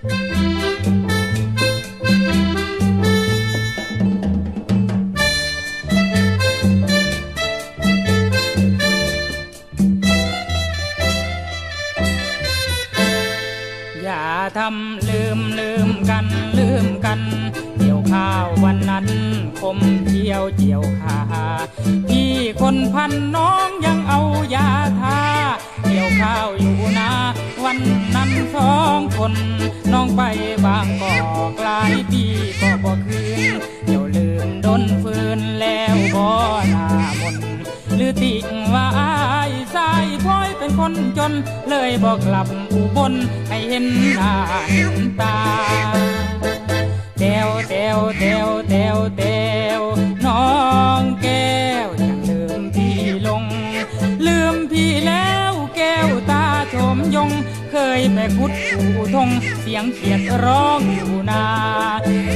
อย่าทำลืมลืมกันลืมกัน เกี่ยวข้าววันนั้น คมเที่ยวเจียวขาพี่คนพันน้องยังเอายาทา เกี่ยวข้าวอยู่นาวันนั้นสอ คนน้องไปบางกอกหลายปีก็บ่คืนเดี๋ยวลืมดนฟืนแล้วบ่หน้ามนหรือติงว่าอายสายพลอยเป็นคนจน เลยบอกกลับอุบลให้เห็นหน้าเห็นตาเตวเตวเตว ยไปขุดปูทงเสียงเขียดร้องอยู่นา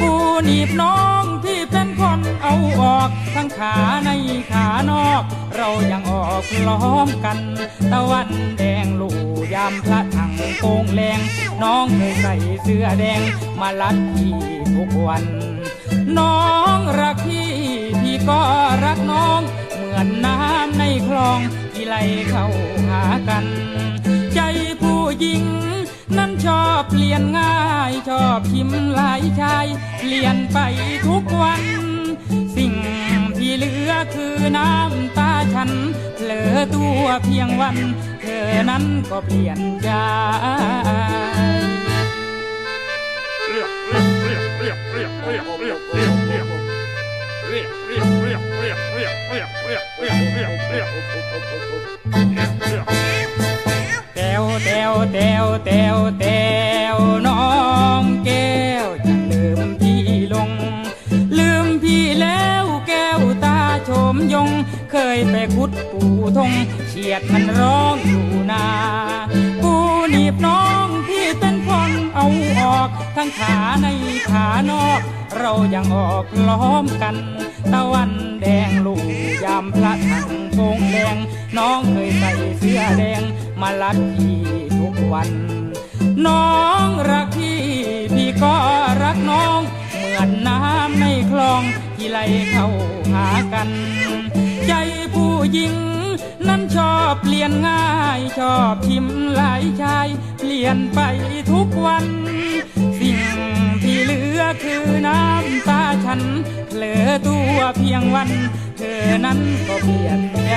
ปูหนีบน้องที่เป็นคนเอาออกทั้งขาในขานอก เรายังออกพร้อมกัน ตะวันแดงลูกยามพระถังโป่งแรงน้องเคยใส่เสื้อแดงมาลัดพี่ทุกวัน น้องรักพี่พี่ก็รักน้อง เหมือนน้ำในคลองที่ไหลเข้าหากัน ญิง นั้นชอบเปลี่ยนง่าย ชอบชิมหลายชายเปลี่ยนไปทุกวัน สิ่งที่เหลือคือน้ำตาฉันเผลอตัวเพียงวัน เธอนั้นก็เปลี่ยนใจแต้ว แต้วแต้วแต้วแต้วน้องแก้วจะลืมพี่ลง ลืมพี่แล้วแก้วตาโฉมยง เคยไปขุดปูทงเฉียดมันร้องอยู่นาปูหนีบน้องที่เป็นคนเอาออก ทั้งขาในขานอก เรายังออกล้อมกัน ตะวันแดงลูกยามพระถังโปงแดง น้องเคยใส่เสื้อแดง มาลัดพี่ทุกวัน น้องรักพี่พี่ก็รักน้อง เหมือนน้ำในคลองที่ไหลเข้าหากัน ใจผู้หญิง นั้นชอบเปลี่ยนง่ายชอบทิมหลายชาย เปลี่ยนไปทุกวัน สิ่งที่เหลือคือน้ำตาฉันเผลอตัวเพียงวัน เธอนั้นก็เปลี่ยนใจ